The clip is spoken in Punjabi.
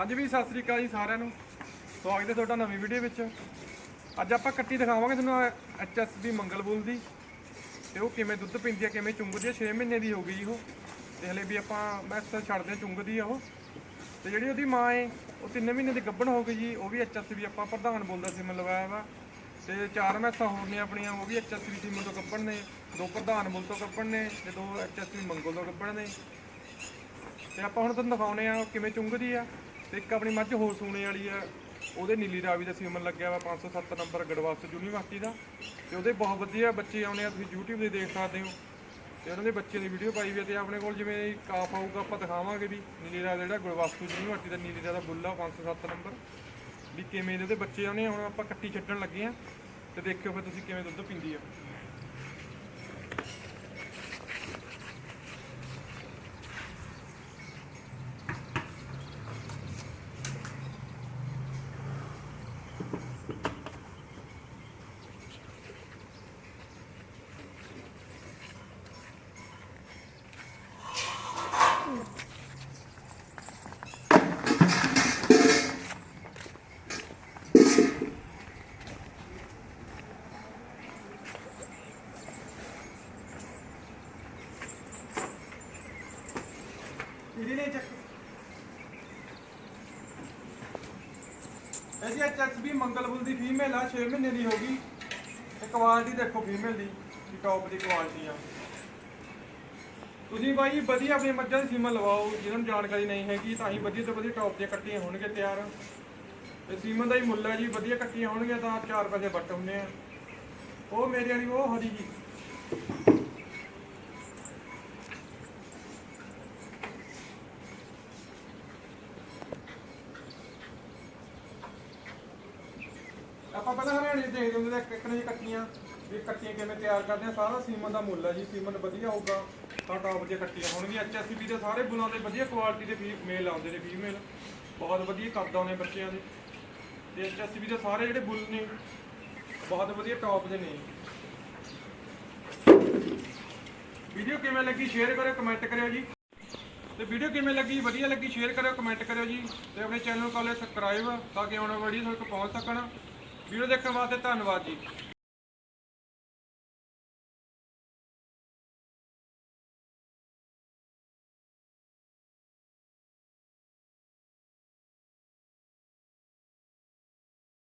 ਅੱਜ ਵੀ ਸਤਿ ਸ੍ਰੀ ਅਕਾਲ ਜੀ ਸਾਰਿਆਂ ਨੂੰ। ਸਵਾਗਤ ਹੈ ਤੁਹਾਡਾ ਨਵੀਂ ਵੀਡੀਓ ਵਿੱਚ। ਅੱਜ ਆਪਾਂ ਕੱਟੀ ਦਿਖਾਵਾਂਗੇ ਤੁਹਾਨੂੰ ਐਚਐਸਬੀ ਮੰਗਲਬੁਲ ਦੀ। ਤੇ ਉਹ ਕਿਵੇਂ ਦੁੱਧ ਪੀਂਦੀ ਹੈ ਕਿਵੇਂ ਚੁੰਗਦੀ ਹੈ 6 ਮਹੀਨੇ ਦੀ ਹੋ ਗਈ ਉਹ। ਤੇ ਹਲੇ ਵੀ ਆਪਾਂ ਮੈਸ ਛੱਡਦੇ ਹਾਂ, ਚੁੰਗਦੀ ਆ ਉਹ। ਤੇ ਜਿਹੜੀ ਉਹਦੀ ਮਾਂ ਏ ਉਹ 3 ਮਹੀਨੇ ਦੀ ਗੱਭਣ ਹੋ ਗਈ ਜੀ। ਉਹ ਵੀ ਐਚਐਸਬੀ ਆਪਾਂ ਪ੍ਰਧਾਨ ਬੋਲਦਾ ਸੀ ਮੈਂ ਲਵਾਇਆ ਵਾ। ਤੇ ਚਾਰ ਮੈਸਾਂ ਹੋਰ ਨੇ ਆਪਣੀਆਂ ਉਹ ਵੀ ਐਚਐਸਬੀ ਟੀਮ ਤੋਂ ਗੱਭਣ ਨੇ। ਦੋ ਪ੍ਰਧਾਨ ਬੁੱਲ ਤੋਂ ਗੱਭਣ ਨੇ ਤੇ ਦੋ ਐਚਐਸਬੀ ਮੰਗਲ ਤੋਂ ਗੱਭਣ ਨੇ। ਤੇ ਆਪਾਂ ਹੁਣ ਤੁਹਾਨੂੰ ਦਿਖਾਉਨੇ ਆ ਉਹ ਕਿਵੇਂ ਚੁੰਗਦੀ ਆ। ਤੇ ਇੱਕ ਆਪਣੀ ਮੱਝ ਹੋਰ ਸੂਣੇ ਵਾਲੀ ਆ, ਉਹਦੇ ਨੀਲੀ ਰਾਵੀ ਦਾ ਸੀਮਨ ਲੱਗਿਆ ਵਾ 507 ਨੰਬਰ ਗੜਵਾਸ ਯੂਨੀਵਰਸਿਟੀ ਦਾ। ਤੇ ਉਹਦੇ ਬਹੁਤ ਵਧੀਆ ਬੱਚੇ ਆਉਣੇ ਆ, ਤੁਸੀਂ YouTube ਤੇ ਦੇਖ ਸਕਦੇ ਹੋ। ਤੇ ਉਹਨਾਂ ਦੇ ਬੱਚਿਆਂ ਦੀ ਵੀਡੀਓ ਪਾਈ ਵੀ ਆ ਤੇ ਆਪਣੇ ਕੋਲ ਜਿਵੇਂ ਕਾਫ ਆਊਗਾ, ਆਪਾਂ ਦਿਖਾਵਾਂਗੇ ਵੀ ਨੀਲੀ ਰਾਵੀ ਜਿਹੜਾ ਗੜਵਾਸੂ ਯੂਨੀਵਰਸਿਟੀ ਦਾ ਨੀਲੀ ਰਾਵੀ ਦਾ ਬੁੱਲਾ 507 ਨੰਬਰ। ਵੀ ਕਿਵੇਂ ਇਹਦੇ ਬੱਚੇ ਆਉਣੇ ਆ, ਹੁਣ ਆਪਾਂ ਕੱਟੀ ਛੱਡਣ ਲੱਗੇ ਆ। ਤੇ ਦੇਖਿਓ ਫਿਰ ਤੁਸੀਂ ਕਿਵੇਂ ਦੁੱਧ ਪੀਂਦੀ ਆ। ਇਹਦੀ ਨੇ ਚੱਕ। ਇਹ ਐਚਐਸਬੀ ਮੰਗਲਬੁਲ ਦੀ ਫੀਮੇਲ ਆ 6 ਮਹੀਨੇ ਦੀ ਹੋ ਗਈ। ਤੇ ਕੁਆਲਿਟੀ ਦੇਖੋ ਫੀਮੇਲ ਦੀ ਕੀ ਟੌਪ ਦੀ ਕੁਆਲਿਟੀ ਆ। ਤੁਸੀਂ ਬਾਈ ਵਧੀਆ ਆਪਣੀ ਮੱਝਾਂ ਦੀ ਸੀਮਾ ਲਵਾਓ, ਜਿਹਨਾਂ ਨੂੰ ਜਾਣਕਾਰੀ ਨਹੀਂ ਹੈਗੀ, ਤਾਂ ਹੀ ਵਧੀਆ ਤੋਂ ਵਧੀਆ ਟੌਪ ਦੀਆਂ ਕੱਟੀਆਂ ਹੋਣਗੇ ਤਿਆਰ। ਤੇ ਸੀਮਨ ਦਾ ਹੀ ਮੁੱਲ ਹੈ ਜੀ, ਵਧੀਆ ਕੱਟੀਆਂ ਹੋਣਗੀਆਂ ਤਾਂ 4 ਪੈਸੇ ਵੱਟ ਹੁੰਦੇ ਆ। ਉਹ ਮੇਰੇ ਵਾਲੀ ਉਹ ਹਰੀ ਜੀ। ਆਪਾਂ ਪਹਿਲਾਂ ਹਰਿਆਣੇ 'ਚ ਦੇਖਦੇ ਹੁੰਦੇ ਸੀ ਇੱਕ ਨੇ ਕੱਟੀਆਂ, ਵੀ ਕੱਟੀਆਂ ਕਿਵੇਂ ਤਿਆਰ ਕਰਦੇ ਆ, ਸਾਰਾ ਸੀਮਨ ਦਾ ਮੁੱਲ ਹੈ ਜੀ, ਸੀਮਨ ਵਧੀਆ ਹੋਊਗਾ, ਤਾਂ ਟੌਪ ਦੀਆਂ ਕੱਟੀਆਂ ਹੋਣਗੀਆਂ ਐਚਐਸਪੀ ਦੇ ਸਾਰੇ ਬੁਲਾਂ ਦੇ ਵਧੀਆ ਕੁਆਲਿਟੀ ਦੇ ਮੇਲ ਆਉਂਦੇ ਨੇ ਫੀਮੇਲ ਬਹੁਤ ਵਧੀਆ ਕੱਦ ਆਉਂਦੇ ਬੱਚਿਆਂ ਦੇ। ਤੇ ਐਚਐਸਪੀ ਦੇ ਸਾਰੇ ਜਿਹੜੇ ਬੁੱਲ ਨੇ, ਬਹੁਤ ਵਧੀਆ ਟੌਪ ਦੇ ਨੇ। ਵੀਡੀਓ ਕਿਵੇਂ ਲੱਗੀ ਸ਼ੇਅਰ ਕਰਿਓ ਕਮੈਂਟ ਕਰਿਓ ਜੀ। ਤੇ ਵੀਡੀਓ ਕਿਵੇਂ ਲੱਗੀ, ਵਧੀਆ ਲੱਗੀ ਸ਼ੇਅਰ ਕਰਿਓ ਕਮੈਂਟ ਕਰਿਓ ਜੀ। ਤੇ ਆਪਣੇ ਚੈਨਲ ਨੂੰ ਕਰ ਲਿਓ ਸਬਸਕ੍ਰਾਈਬ ਤਾਂ ਕਿ ਆਉਣ ਵਾਲੀ ਵੀਡੀਓ ਤੁਹਾਡੇ ਕੋਲ ਪਹੁੰਚ ਸਕਣ। ਵੀਡੀਓ ਦੇਖਣ ਵਾਸਤੇ ਧੰਨਵਾਦ ਜੀ।